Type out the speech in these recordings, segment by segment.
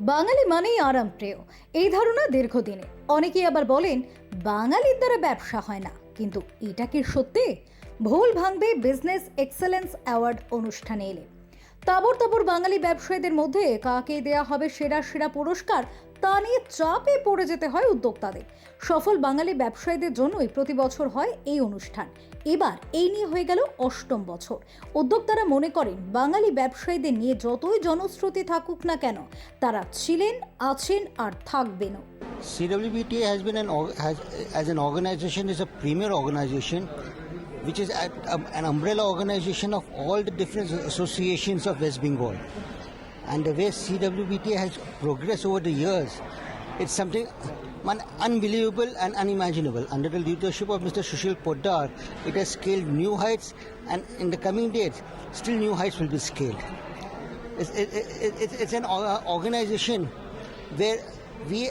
বাঙালি মানেই আরাম প্রিয়। এই ধারণা দীর্ঘদিনে। অনেকেই আবার বলেন, বাঙালির দ্বারা ব্যবসা হয় না। কিন্তু এটা কি সত্যি? ভুল ভাঙবে বিজনেস এক্সেলেন্স অ্যাওয়ার্ড অনুষ্ঠানে এলে। তাবর তাবর বাঙালি ব্যবসায়ীদের মধ্যে কাকে দেয়া হবে সেরা সেরা পুরস্কার তা নিয়ে চাপে পড়ে যেতে হয় উদ্যোক্তাদের। সফল বাঙালি ব্যবসায়ীদের জন্যই প্রতি বছর হয় এই অনুষ্ঠান। এবার এই নিয়ে হয়ে গেল অষ্টম বছর। উদ্যোক্তারা মনে করেন বাঙালি ব্যবসায়ীদের নিয়ে যতই জনশ্রুতি থাকুক না কেন তারা ছিলেন আছেন আর থাকবেনও। CWBTA has been an has, as an organization is a premier organization, which is at, um, an umbrella organization of all the different associations of West Bengal. And the way CWBTA has progressed over the years, it's something man, unbelievable and unimaginable. Under the leadership of Mr. Sushil Poddar, it has scaled new heights, and in the coming days, still new heights will be scaled. It's, it, it, it, it's an organization where we,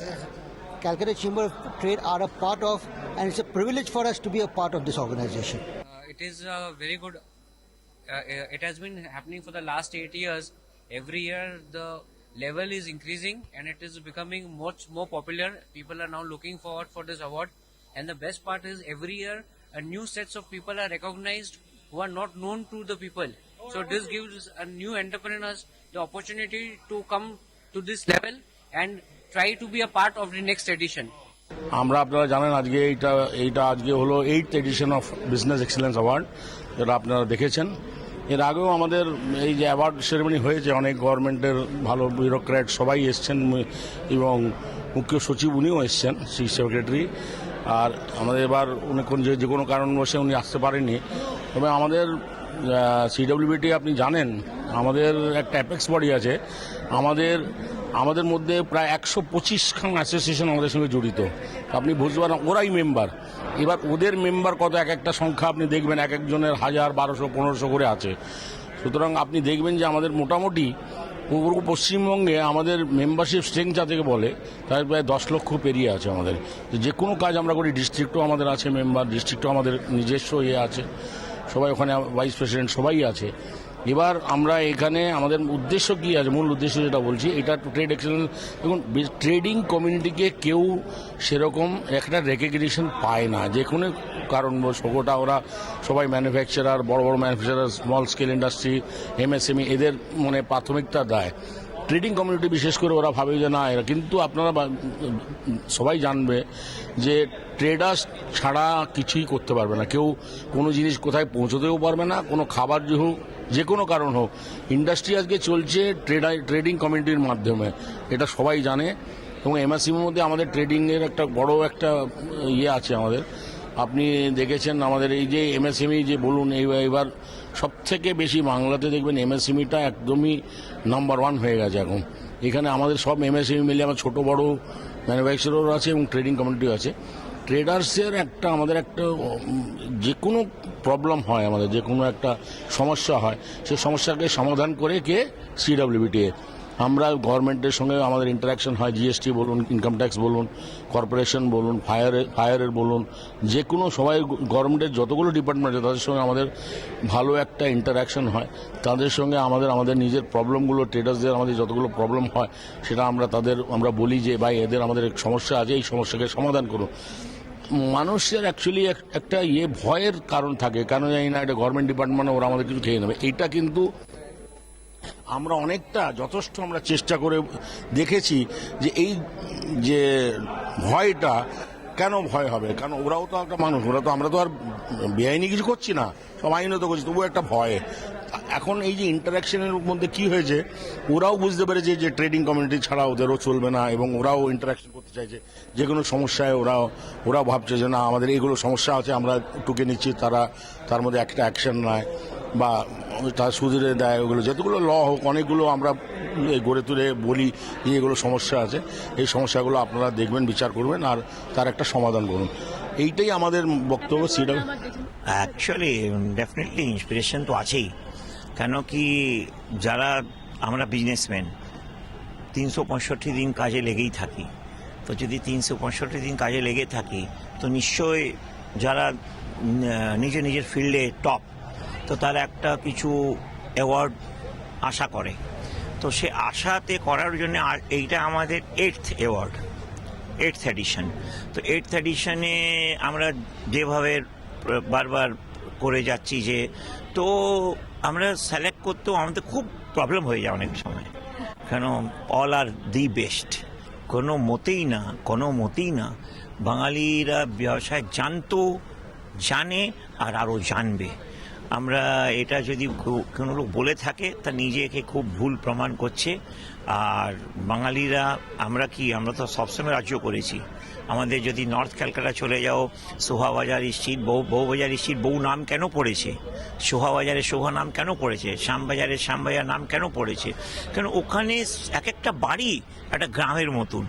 Calcutta Chamber of Trade, are a part of, and it's a privilege for us to be a part of this organization. Uh, it is uh, very good. Uh, it has been happening for the last eight years. Every year the level is increasing and it is becoming much more popular. People are now looking forward for this award. And the best part is every year a new sets of people are recognized who are not known to the people. So this gives a new entrepreneurs the opportunity to come to this level and try to be a part of the next edition. আমরা আপনারা জানেন আজকে এইটা এইটা আজকে হলো eight edition of business excellence award যেটা আপনারা দেখেছেন। এর আগেও আমাদের এই যে অ্যাওয়ার্ড সেরেমনি হয়েছে, অনেক গভর্নমেন্টের ভালো বিউরোক্র্যাট সবাই এসছেন এবং মুখ্য সচিব উনিও এসছেন চিফ সেক্রেটারি আর আমাদের এবার উনি কোন যে যে কোনো কারণবশে উনি আসতে পারেননি। তবে আমাদের সিডব্লিউবিটি আপনি জানেন আমাদের একটা অ্যাপেক্স বডি আছে। আমাদের আমাদের মধ্যে প্রায় একশো পঁচিশ খান অ্যাসোসিয়েশন আমাদের সঙ্গে জড়িত। আপনি বুঝতে পারেন, ওরাই মেম্বার এবার ওদের মেম্বার কত? এক একটা সংখ্যা আপনি দেখবেন, এক একজনের হাজার, বারোশো, পনেরোশো করে আছে। সুতরাং আপনি দেখবেন যে আমাদের মোটামুটি পুরো পশ্চিমবঙ্গে আমাদের মেম্বারশিপ স্ট্রেংথ যা থেকে বলে, তার প্রায় দশ লক্ষ পেরিয়ে আছে আমাদের। যে কোনো কাজ আমরা করি ডিস্ট্রিক্টও আমাদের আছে মেম্বার ডিস্ট্রিক্টও আমাদের নিজস্ব ইয়ে আছে। সবাই ওখানে ভাইস প্রেসিডেন্ট সবাই আছে। এবার আমরা এখানে আমাদের উদ্দেশ্য কি আছে? মূল উদ্দেশ্য যেটা বলছি, এটা ট্রেড এক্সেলেন্স দেখুন ট্রেডিং কমিউনিটিকে কেউ সেরকম একটা রেকগনিশন পায় না। যে কোনো কারণ গোটা ওরা সবাই ম্যানুফ্যাকচারার বড় বড় manufacturer small scale industry MSME এদের মানে প্রাথমিকতা দেয়। ট্রেডিং কমিউনিটি বিশেষ করে ওরা ভাবে যে না, এরা কিন্তু আপনারা সবাই জানবে যে ট্রেডার্স ছাড়া কিছুই করতে পারবে না। কেউ কোনো জিনিস কোথায় পৌঁছতেও পারবে না, কোনো খাবার যে হোক যে কোনো কারণ হোক। ইন্ডাস্ট্রি আজকে চলছে ট্রেডার ট্রেডিং কমিউনিটির মাধ্যমে। এটা সবাই জানে। এবং এমএসসির মধ্যে আমাদের ট্রেডিংয়ের একটা বড় একটা ইয়ে আছে আমাদের। আপনি দেখেছেন আমাদের এই যে এমএসএমই যে বলুন এবার সব থেকে বেশি বাংলাতে দেখবেন এমএসএমইটা একদমই নাম্বার ওয়ান হয়ে গেছে এখন। এখানে আমাদের সব এমএসএমই মিলে আমার ছোটো বড় ম্যানুফ্যাকচারার আছে এবং ট্রেডিং কমিউনিটিও আছে। ট্রেডার্সের একটা, আমাদের একটা যে কোনো প্রবলেম হয় আমাদের যে কোনো একটা সমস্যা হয় সেই সমস্যাকে সমাধান করে কে? সিডাব্লিউবিটিএ আমরা গভর্নমেন্টের সঙ্গে আমাদের ইন্টারাকশন হয় জিএসটি বলুন ইনকাম ট্যাক্স বলুন কর্পোরেশন বলুন ফায়ারের ফায়ারের বলুন যে কোনো সবাই গভর্নমেন্টের যতগুলো ডিপার্টমেন্ট আছে, তাদের সঙ্গে আমাদের ভালো একটা ইন্টারাকশন হয়। তাদের সঙ্গে আমাদের আমাদের নিজের প্রবলেমগুলো ট্রেডার্সদের আমাদের যতগুলো প্রবলেম হয়, সেটা আমরা তাদের, আমরা বলি যে, ভাই, এদের আমাদের সমস্যা আছে, এই সমস্যাকে সমাধান করুন। মানুষের অ্যাকচুয়ালি একটা ইয়ে ভয়ের কারণ থাকে। কেন জানি না, এটা গভর্নমেন্ট ডিপার্টমেন্ট ওরা আমাদের কিছু খেয়ে নেবে। এইটা কিন্তু আমরা অনেকটা যথেষ্ট আমরা চেষ্টা করে দেখেছি যে এই যে ভয়টা কেন ভয় হবে? কারণ ওরাও তো একটা মানুষ, ওরা তো আমরা তো আর বেআইনি কিছু করছি না। সব আইনত করছি, তবুও একটা ভয়। এখন এই যে ইন্টারাকশনের মধ্যে কি হয়েছে ওরাও বুঝতে পেরেছে যে ট্রেডিং কমিউনিটি ছাড়া ওদেরও চলবে না এবং ওরাও ইন্টারাকশন করতে চাইছে। যে কোনো সমস্যায় ওরাও ওরাও ভাবছে যে না আমাদের এইগুলো সমস্যা আছে আমরা টুকে নিচ্ছি তারা তার মধ্যে একটা অ্যাকশন নেয় বা তার সুদিরে দেয় ওগুলো। যতগুলো ল হোক অনেকগুলো আমরা গড়ে তুলে বলি যে এগুলো সমস্যা আছে। এই সমস্যাগুলো আপনারা দেখবেন বিচার করবেন আর তার একটা সমাধান করুন। এইটাই আমাদের বক্তব্য সেটা অ্যাকচুয়ালি ডেফিনেটলি ইন্সপিরেশন তো আছেই। কেন কি যারা আমরা বিজনেসম্যান তিনশো পঁয়ষট্টি দিন কাজে লেগেই থাকি। তো যদি তিনশো পঁয়ষট্টি দিন কাজে লেগে থাকি, তো নিশ্চয়ই যারা নিজের নিজের ফিল্ডে টপ তো তারা একটা কিছু অ্যাওয়ার্ড আশা করে। তো সে আশাতে করার জন্য এইটা আমাদের এইটথ অ্যাওয়ার্ড এইটথ এডিশন তো এইটথ এডিশনে আমরা যেভাবে বারবার করে যাচ্ছি যে, তো আমরা সিলেক্ট করতেও আমাদের খুব প্রবলেম হয়ে যায় অনেক সময়। কেন অল আর দি বেস্ট কোনো মতেই না, কোনো মতেই না। বাঙালিরা ব্যবসায় জানতো, জানে আর আরও জানবে। আমরা এটা যদি কোনো লোক বলে থাকে, তা নিজেকে খুব ভুল প্রমাণ করছে। আর বাঙালিরা, আমরা কি, আমরা তো সবসময় রাজ্য করেছি। আমাদের যদি নর্থ ক্যালকাটা চলে যাও সোহাবাজার স্ট্রিট, বউ বউবাজার স্ট্রিট, বউ নাম কেন পড়েছে? সোহাবাজারে সোহা নাম কেন পড়েছে? শ্যামবাজারে শ্যামবাজার নাম কেন পড়েছে? কেন ওখানে এক একটা বাড়ি, একটা গ্রামের মতন।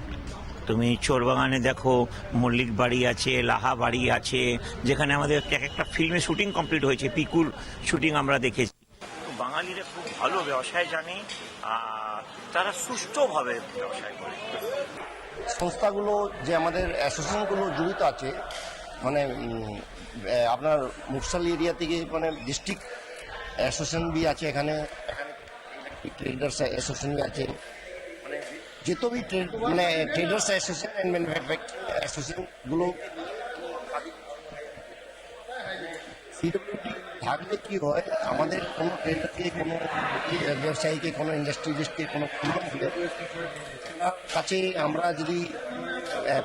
তুমি চোরবাগানে দেখো, মল্লিক বাড়ি আছে, লাহা বাড়ি আছে, যেখানে আমাদের এক একটা ফিল্মে শুটিং কমপ্লিট হয়েছে, পিকুর শুটিং আমরা দেখেছি। বাঙালিরা খুব ভালো ব্যবসায় জানে, আর তারা সুষ্ঠুভাবে ব্যবসায় করে। সংস্থাগুলো যে আমাদের অ্যাসোসিয়েশনগুলো জড়িত আছে মানে আপনার মুকসাল এরিয়া থেকে মানে ডিস্ট্রিক্ট অ্যাসোসিয়েশন বি আছে এখানে ট্রেডার্স অ্যাসোসিয়েশন বি আছে। যেত ট্রেড মানে ট্রেডার্স অ্যাসোসিয়েশন অ্যান্ড ম্যানুফ্যাকচার অ্যাসোসিয়েশনগুলো থাকলে কি হয় আমাদের কোনো ট্রেডারকে কোনো ব্যবসায়ীকে কোনো ইন্ডাস্ট্রিজকে কোনো কাছে আমরা যদি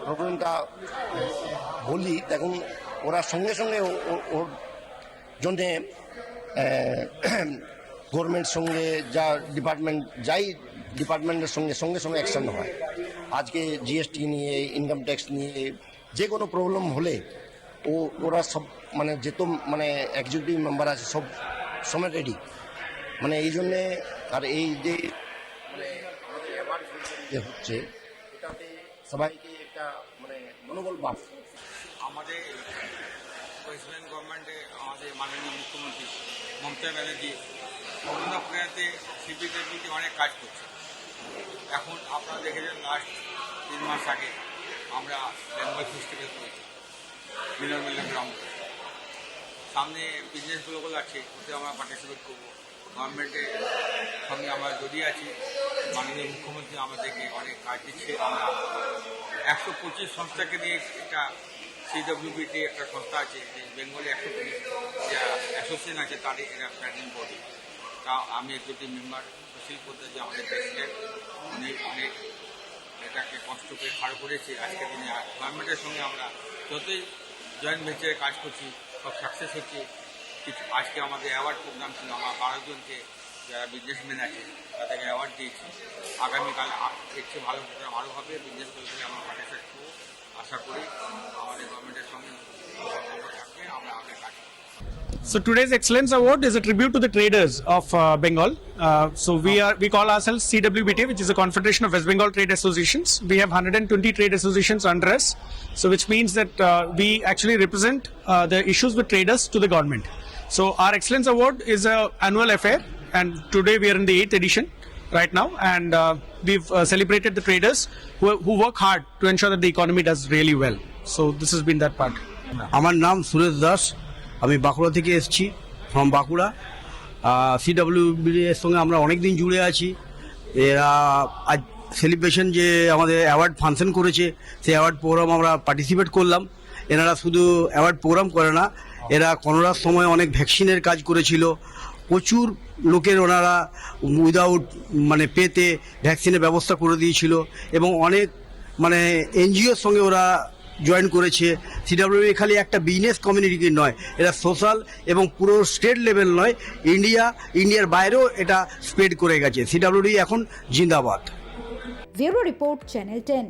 প্রবলেমটা বলি দেখুন ওরা সঙ্গে সঙ্গে ওর জন্যে গভর্নমেন্ট সঙ্গে যা ডিপার্টমেন্ট যাই ডিপার্টমেন্টের সঙ্গে সঙ্গে সঙ্গে অ্যাকশন হয়। আজকে জিএসটি নিয়ে ইনকাম ট্যাক্স নিয়ে, যে কোনো প্রবলেম হলে ও, ওরা সব মানে যেত মানে এক্সিকিউটিভ মেম্বার আছে, সব সময় রেডি মানে এই জন্যে, আর এই যে মানে হচ্ছে, এটাতে সবাইকে একটা মানে মনোবল বাড়। আমাদের ওয়েস্ট বেঙ্গল গভর্নমেন্টে আমাদের মাননীয় মুখ্যমন্ত্রী মমতা ব্যানার্জি করোনা প্রয়াতে সিপিডব্লিউটি অনেক কাজ করছে। এখন আপনারা দেখেছেন লাস্ট তিন মাস আগে আমরা বেঙ্গল ফেস্টিভ্যাল করেছি মিলন মিলন গ্রাউন্ড সামনে বিজনেস আছে, ওতে আমরা পার্টিসিপেট করব। গভর্নমেন্টের সঙ্গে আমরা জড়িয়ে আছি, মাননীয় মুখ্যমন্ত্রী আমাদেরকে অনেক কাজ দিচ্ছে। আমরা একশো পঁচিশ সংস্থাকে নিয়ে একটা সিডব্লিউবিটি একটা সংস্থা আছে, যে বেঙ্গলে একশো পঁচিশ যে অ্যাসোসিয়েশন আছে, তাদের এরা প্ল্যানিং বডি তা আমি একটি মেম্বার সুশীল করতে যে আমাদের প্রেসিডেন্ট উনি অনেক এটাকে কষ্ট করে খাড় করেছে, আজকের দিনে গভর্নমেন্টের সঙ্গে আমরা যতই জয়েন্ট ভেঞ্চারে কাজ করছি, সব সাকসেস হচ্ছে। কিছু আজকে আমাদের অ্যাওয়ার্ড প্রোগ্রাম ছিল, আমার বারো জনকে যারা বিজনেসম্যান আছে, তাদেরকে অ্যাওয়ার্ড দিয়েছি। আগামীকাল চেয়ে ভালো প্রোগ্রাম আরও হবে বিজনেস করে আমরা পার্টিসিপেট করব। আশা করি আমাদের গভর্নমেন্টের সঙ্গে থাকবে, আমরা আগে কাজ করব। So today's Excellence Award is a tribute to the traders of uh, Bengal. Uh, so we are we call ourselves CWBT, which is a Confederation of West Bengal Trade Associations. We have 120 trade associations under us, so which means that uh, we actually represent uh, the issues with traders to the government. So our Excellence Award is a annual affair, and today we are in the eighth edition right now, and uh, we've uh, celebrated the traders who, who work hard to ensure that the economy does really well. So this has been that part. আমার নাম সুরেশ দাস আমি বাঁকুড়া থেকে এসছি from Bankura. সিডাব্লিউবি এর সঙ্গে আমরা অনেক দিন জুড়ে আছি। এরা আজ সেলিব্রেশন যে আমাদের অ্যাওয়ার্ড ফাংশন করেছে, সেই অ্যাওয়ার্ড প্রোগ্রাম আমরা পার্টিসিপেট করলাম। এনারা শুধু অ্যাওয়ার্ড প্রোগ্রাম করে না, এরা করোনার সময় অনেক ভ্যাকসিনের কাজ করেছিল। প্রচুর লোকের ওনারা উইদাউট মানে পেতে ভ্যাকসিনের ব্যবস্থা করে দিয়েছিল। এবং অনেক মানে এনজিওর সঙ্গে ওরা জয়েন করেছে। সিডাব্লিউ খালি একটা বিজনেস কমিউনিটি নয়, এটা সোশ্যাল এবং পুরো স্টেট লেভেল নয় ইন্ডিয়া ইন্ডিয়ার বাইরেও এটা স্প্রেড করে গেছে। সিডাব্লিউডি এখন জিন্দাবাদ। Report channel ten.